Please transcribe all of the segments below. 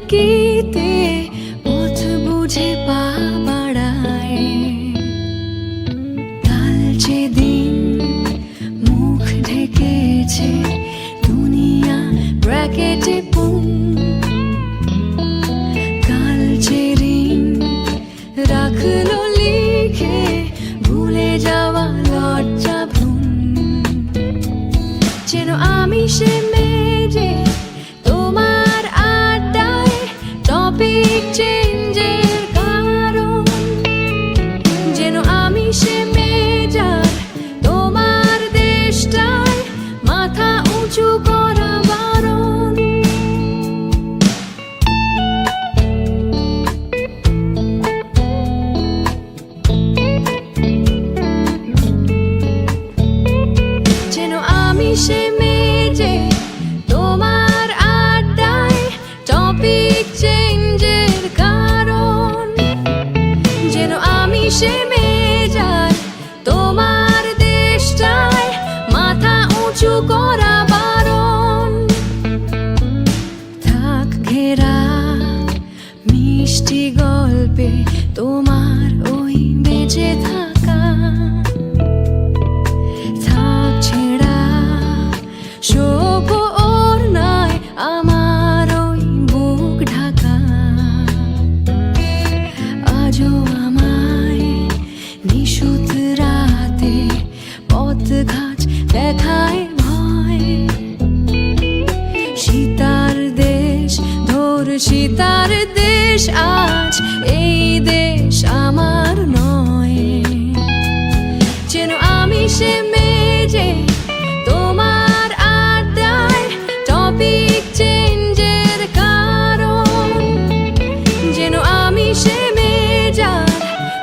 অতর্কিতে পথ বুঝে পা বাড়ায়? কাল মুখ ঢেকেছে, দুনিয়া ব্র্যাকেটে পুং। কাল রাখল লিখে, ভুলে যাওয়া লজ্জা ভ্রম। যেন আমি সে আমি মেয়ে যায় তোমার দেশটায় মাথা উঁচু করা বারণ। থাক ঘেরা, মিষ্টি গল্পে তোমার ওই বেঁচে সীতার দেশ আজ, এই দেশ আমার নয়। যেন আমি সে মেজে আড্ডায় টপিক চেঞ্জের যেন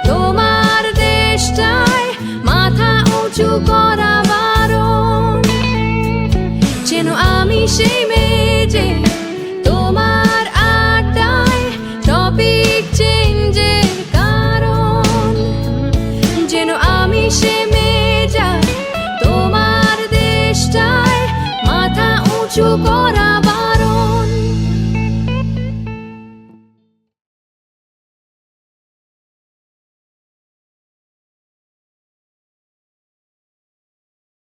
তোমার দেশটায় মাথা উঁচু করা বারণ। যেন আমি সেই cukup.